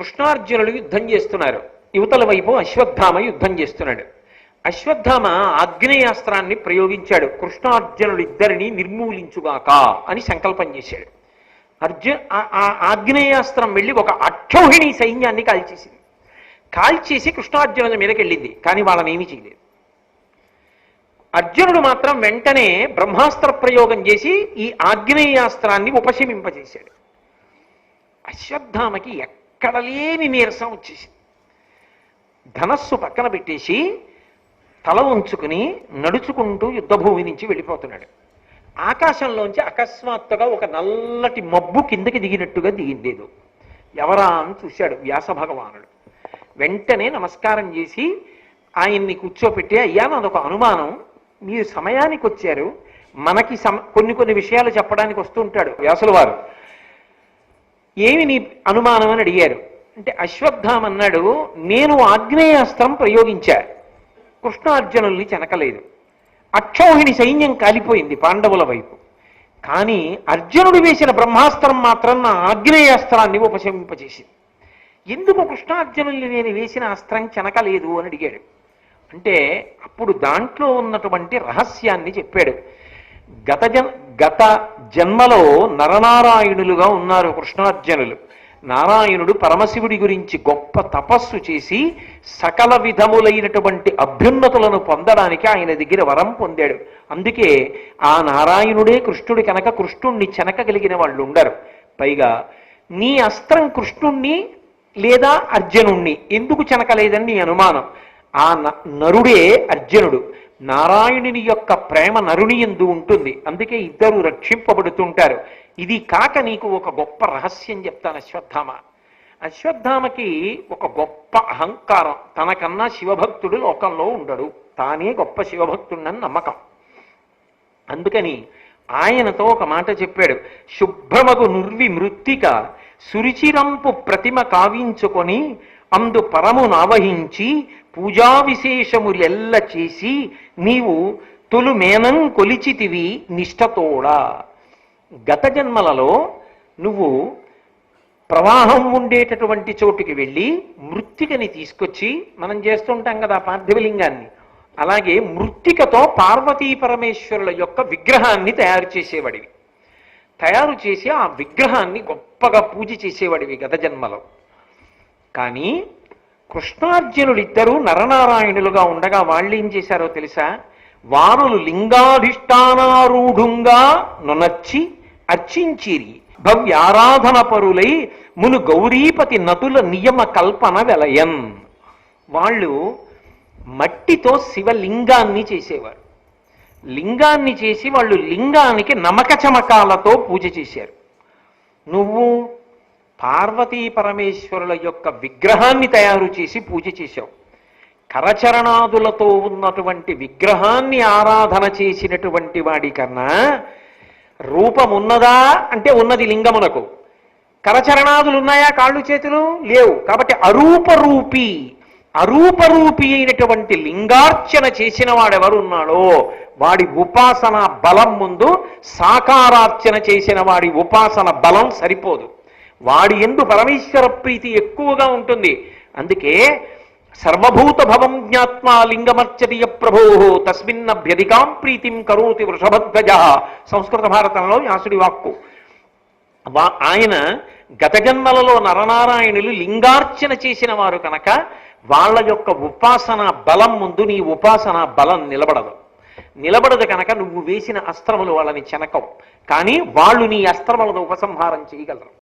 కృష్ణార్జునులు యుద్ధం చేస్తున్నారు. యువతల వైపు అశ్వత్థామ యుద్ధం చేస్తున్నాడు. అశ్వత్థామ ఆగ్నేయాస్త్రాన్ని ప్రయోగించాడు. కృష్ణార్జునుడిద్దరిని నిర్మూలించుగాక అని సంకల్పం చేశాడు. అర్జున్ ఆగ్నేయాస్త్రం వెళ్ళి ఒక అక్షౌహిణి సైన్యాన్ని కాల్చేసింది. కాల్చేసి కృష్ణార్జునుల మీదకి వెళ్ళింది కానీ వాళ్ళని ఏమీ చేయలేదు. అర్జునుడు మాత్రం వెంటనే బ్రహ్మాస్త్ర ప్రయోగం చేసి ఈ ఆగ్నేయాస్త్రాన్ని ఉపశమింపజేశాడు. అశ్వత్థామకి ఎక్కడ లేని నీరసం వచ్చేసింది ధనస్సు పక్కన పెట్టేసి తల ఉంచుకుని నడుచుకుంటూ యుద్ధభూమి నుంచి వెళ్ళిపోతున్నాడు. ఆకాశంలోంచి అకస్మాత్తుగా ఒక నల్లటి మబ్బు కిందకి దిగినట్టుగా దిగిందేదో. ఎవరా అని చూశాడు వ్యాస భగవానుడు. వెంటనే నమస్కారం చేసి ఆయన్ని కూర్చోపెట్టి అయ్యా నాదొక అనుమానం. మీరు సమయానికి వచ్చారు మనకి సమ కొన్ని కొన్ని విషయాలు చెప్పడానికి వస్తుంటాడు వ్యాసుల వారు ఏమి నీ అనుమానం అని అడిగారు? అంటే అశ్వత్థామ అన్నాడు నేను ఆగ్నేయాస్త్రం ప్రయోగించా కృష్ణార్జునుల్ని చెనకలేదు. అక్షౌహిణి సైన్యం కాలిపోయింది పాండవుల వైపు. కానీ అర్జునుడు వేసిన బ్రహ్మాస్త్రం మాత్రం నా ఆగ్నేయాస్త్రాన్ని ఉపశమింపజేసింది. ఎందుకు కృష్ణార్జునుల్ని నేను వేసిన అస్త్రం చెనకలేదు? అని అడిగాడు. అంటే అప్పుడు దాంట్లో ఉన్నటువంటి రహస్యాన్ని చెప్పాడు. గత జన్ గత జన్మలో నరనారాయణులుగా ఉన్నారు కృష్ణార్జునులు. నారాయణుడు పరమశివుడి గురించి గొప్ప తపస్సు చేసి సకల విధములైనటువంటి అభ్యున్నతులను పొందడానికి ఆయన దగ్గర వరం పొందాడు. అందుకే ఆ నారాయణుడే కృష్ణుడి కనుక కృష్ణుణ్ణి చెనకగలిగిన వాళ్ళు ఉండరు. పైగా నీ అస్త్రం కృష్ణుణ్ణి లేదా అర్జునుణ్ణి. ఎందుకు చెనకలేదని నీ అనుమానం? ఆ న- నరుడే అర్జునుడు. నారాయణుని యొక్క ప్రేమ నరుని ఎందు ఉంటుంది. అందుకే ఇద్దరు రక్షింపబడుతుంటారు. ఇది కాక నీకు ఒక గొప్ప రహస్యం చెప్తాను అశ్వత్థామ. అశ్వత్థామకి ఒక గొప్ప అహంకారం. తనకన్నా శివభక్తుడు లోకంలో ఉండడు. తానే గొప్ప శివభక్తుడని నమ్మకం. అందుకని ఆయనతో ఒక మాట చెప్పాడు. శుభ్రమగు నుర్వి మృత్తిక సురిచిరంపు ప్రతిమ కావించుకొని అందు పరమును ఆవహించి పూజా విశేషములెల్ల చేసి నీవు తొలుమేనం కొలిచితివి నిష్టతోడా గత జన్మలలో నువ్వు ప్రవాహం ఉండేటటువంటి చోటుకి వెళ్ళి మృత్తికని తీసుకొచ్చి మనం చేస్తుంటాం కదా పార్థివలింగాన్ని. అలాగే మృత్తికతో పార్వతీ పరమేశ్వరుల యొక్క విగ్రహాన్ని తయారు చేసేవాడివి. తయారు చేసి ఆ విగ్రహాన్ని గొప్పగా పూజ చేసేవాడివి గత జన్మలో. కానీ కృష్ణార్జునుడిద్దరూ నరనారాయణులుగా ఉండగా వాళ్ళు ఏం చేశారో తెలుసా? వారులు లింగాధిష్టానారూఢుంగా నొనర్చి అర్చించిరి. భవ్యారాధన పరులై మును గౌరీపతి నటుల నియమ కల్పన వెలయన్. వాళ్ళు మట్టితో శివలింగాన్ని చేసేవారు. లింగాన్ని చేసి వాళ్ళు లింగానికి నమక చమకాలతో పూజ చేశారు. నువ్వు పార్వతీ పరమేశ్వరుల యొక్క విగ్రహాన్ని తయారు చేసి పూజ చేశావు కరచరణాదులతో ఉన్నటువంటి విగ్రహాన్ని ఆరాధన చేసినటువంటి వాడి కన్నా రూపం ఉన్నదా అంటే ఉన్నది లింగమునకు. కరచరణాదులు ఉన్నాయా కాళ్ళు చేతులు? లేవు. కాబట్టి అరూపరూపి అరూపరూపి అయినటువంటి లింగార్చన చేసిన వాడెవరు ఉన్నాడో వాడి ఉపాసన బలం ముందు సాకారార్చన చేసిన వాడి ఉపాసన బలం సరిపోదు. వాడి ఎందు పరమేశ్వర ప్రీతి ఎక్కువగా ఉంటుంది. అందుకే సర్వభూత భవం జ్ఞాత్మా లింగమర్చతియ ప్రభో తస్మిన్నభ్యధికాం ప్రీతిం కరోతి వృషభధ్వజ. సంస్కృత భారతంలో వ్యాసుడి వాక్కు. వా- ఆయన గత జన్మలలో నరనారాయణులు లింగార్చన చేసిన వారు కనుక వాళ్ళ యొక్క ఉపాసన బలం ముందు నీ ఉపాసన బలం నిలబడదు. నిలబడదు కనుక నువ్వు వేసిన అస్త్రములు వాళ్ళని చెనకవు. కానీ వాళ్ళు నీ అస్త్రములను ఉపసంహారం చేయగలరు.